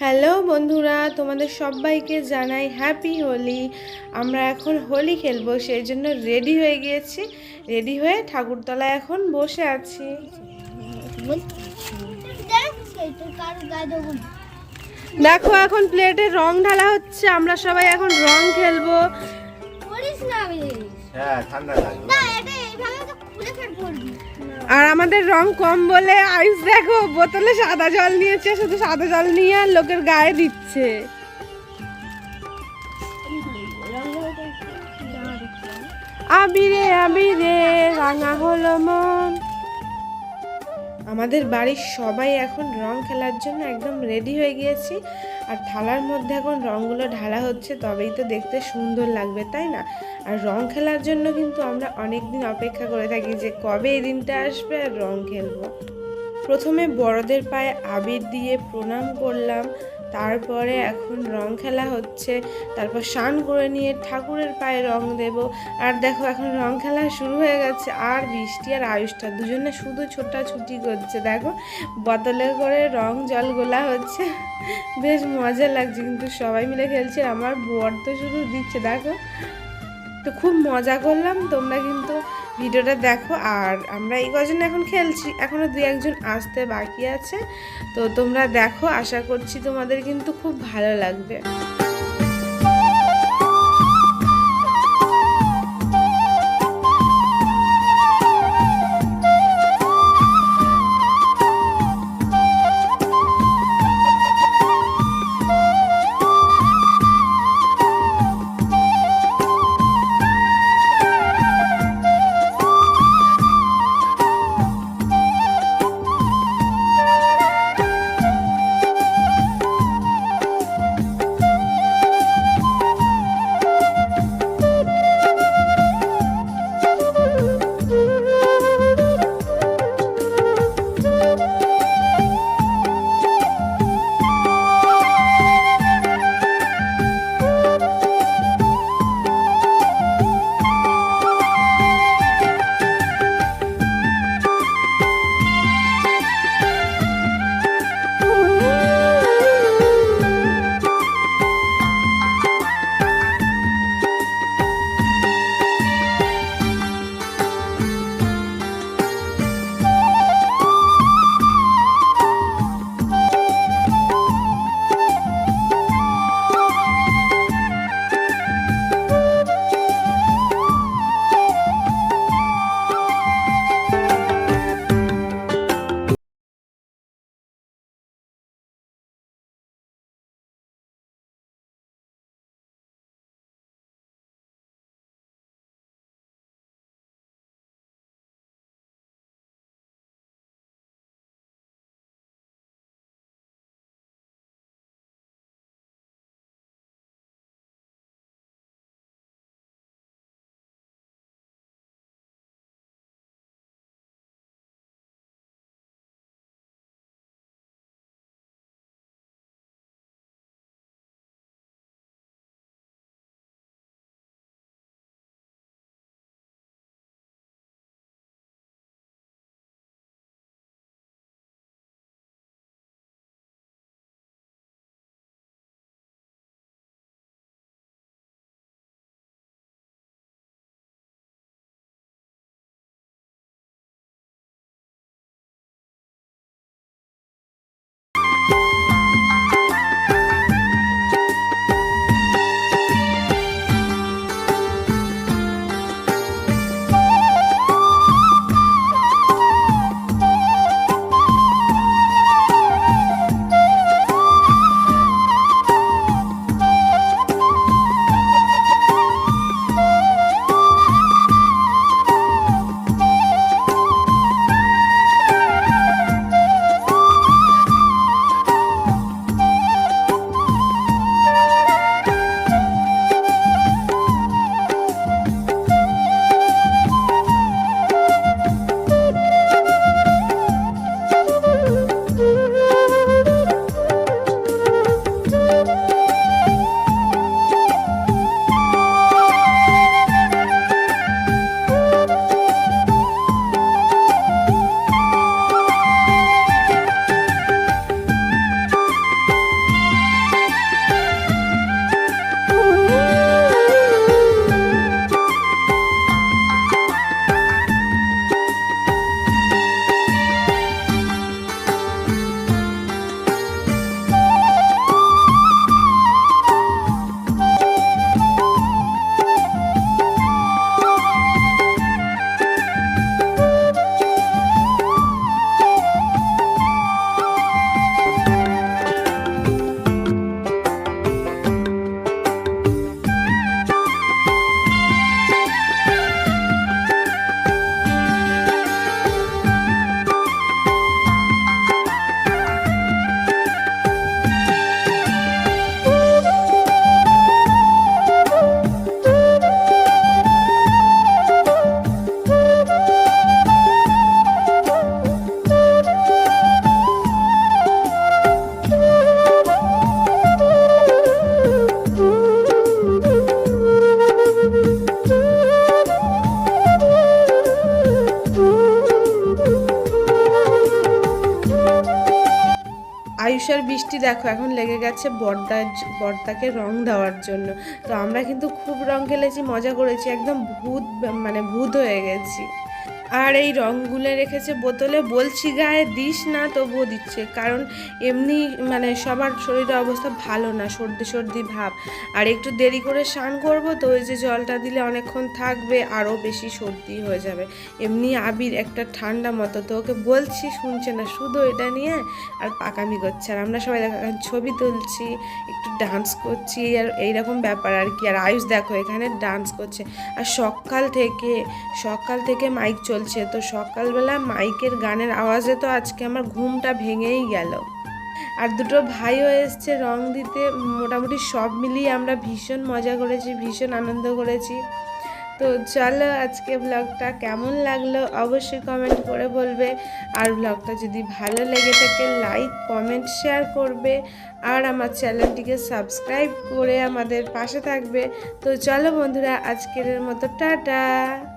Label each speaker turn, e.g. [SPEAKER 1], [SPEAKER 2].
[SPEAKER 1] Hello বন্ধুরা তোমাদের সবাইকে জানাই হ্যাপি হোলি আমরা এখন হোলি খেলব সেই জন্য রেডি হয়ে গিয়েছি। রেডি হয়ে ঠাকুরতলায় এখন বসে আছি। দেখো এখন প্লেটে রং ঢালা হচ্ছে আমরা সবাই এখন রং খেলব।
[SPEAKER 2] হ্যাঁ ঠান্ডা লাগবে।
[SPEAKER 1] আর আমাদের রং কম বলে আইস দেখো, বোতলে সাদা জল নিয়েছে, শুধু সাদা জল নিয়ে আর লোকের গায়ে দিচ্ছে। আবিরে আবিরে, রাঙা হলো মন। আমাদের বাড়ির সবাই এখন রং খেলার জন্য একদম রেডি হয়ে গিয়েছি। আর থালার মধ্যে এখন রঙগুলো ঢালা হচ্ছে, তবেই তো দেখতে সুন্দর লাগবে, তাই না? আর রং খেলার জন্য কিন্তু আমরা অনেক দিন অপেক্ষা করে থাকি যে কবে এই দিনটা আসবে আর রং খেলব। প্রথমে বড়দের পায়ে আবির দিয়ে প্রণাম করলাম তারপরে এখন রং খেলা হচ্ছে। তারপর স্নান করে নিয়ে ঠাকুরের পায়ে রং দেব। আর দেখো, এখন রং খেলা শুরু হয়ে গেছে। আর বৃষ্টি আর আয়ুষটা দুজনে শুধু ছোটাছুটি করছে। দেখো বোতলে করে রং জল গোলা হচ্ছে। বেশ মজা লাগছে, কিন্তু সবাই মিলে খেলছে। আমার বর তো শুধু দিচ্ছে, দেখো। তো খুব মজা করলাম। তোমরা কিন্তু ভিডিওটা দেখো। আর আমরা এই কজন এখন খেলছি। এখনও দু একজন আসতে বাকি আছে। তো তোমরা দেখো। আশা করছি তোমাদের কিন্তু খুব ভালো লাগবে। আয়ুষের বৃষ্টি দেখো, এখন লেগে গেছে বর্দার বর্দাকে রং দেওয়ার জন্য। তো আমরা কিন্তু খুব রং খেলেছি, মজা করেছি, একদম ভূত মানে ভূত হয়ে গেছি। আর এই রঙগুলো রেখেছে বোতলে। বলছি গায়ে দিস না, তবুও দিচ্ছে। কারণ এমনি মানে সবার শরীরের অবস্থা ভালো না, সর্দি সর্দি ভাব। আর একটু দেরি করে স্নান করব, তো ওই যে জলটা দিলে অনেকক্ষণ থাকবে, আরও বেশি সর্দি হয়ে যাবে। এমনি আবির একটা ঠান্ডা মতো, তো ওকে বলছি শুনছে না, শুধু এটা নিয়ে আর পাকামি করছে। আর আমরা সবাই দেখো ছবি তুলছি, একটু ডান্স করছি, আর এইরকম ব্যাপার আর কি। আর আয়ুষ দেখো, এখানে ডান্স করছে। আর সকাল থেকে সকাল থেকে মাইক চলছে। তো সকালবেলা মাইকের গানের আওয়াজে তো আজকে আমার ঘুমটা ভেঙেই গেল। আর দুটো ভাইও এসছে রং দিতে। মোটামুটি সব মিলিয়ে আমরা ভীষণ মজা করেছি, ভীষণ আনন্দ করেছি। তো চলো আজকে ব্লগটা কেমন লাগল অবশ্যই কমেন্ট করে বলবে। আর ব্লগটা যদি ভালো লেগে থাকে লাইক কমেন্ট শেয়ার করবে। আর আমার চ্যানেলটিকে সাবস্ক্রাইব করে আমাদের পাশে থাকবে। তো চলো বন্ধুরা, আজকের মতো টাটা।